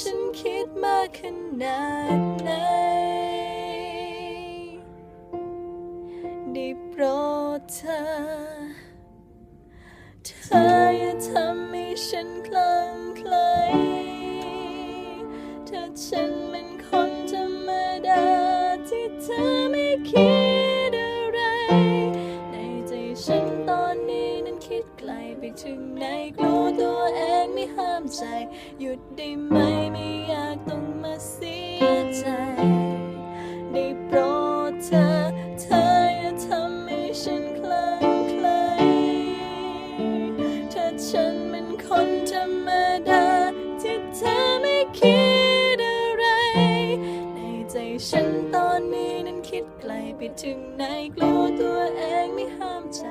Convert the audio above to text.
ฉันคิดมากขนาดไหน ได้โปรดเธอ เธออย่าทำให้ฉันคลั่งไคล้ถ้าฉันเป็นคนธรรมดาที่เธอไม่คิดอะไร ในใจฉันตอนนี้นั้นคิดไกลไปถึงไหนกลัวตัวามใจ หยุดได้ไหมไม่อยากต้องมาเสียใจ ได้โปรดเธอ เธออย่าทำให้ฉันคลังไคลถ้าฉันเป็นคนธรรมดา ที่เธอไม่คิดอะไร ในใจฉันตอนนี้นั้นคิดไกลไปถึงไหนกลัวตัวเองไม่ห้ามใจ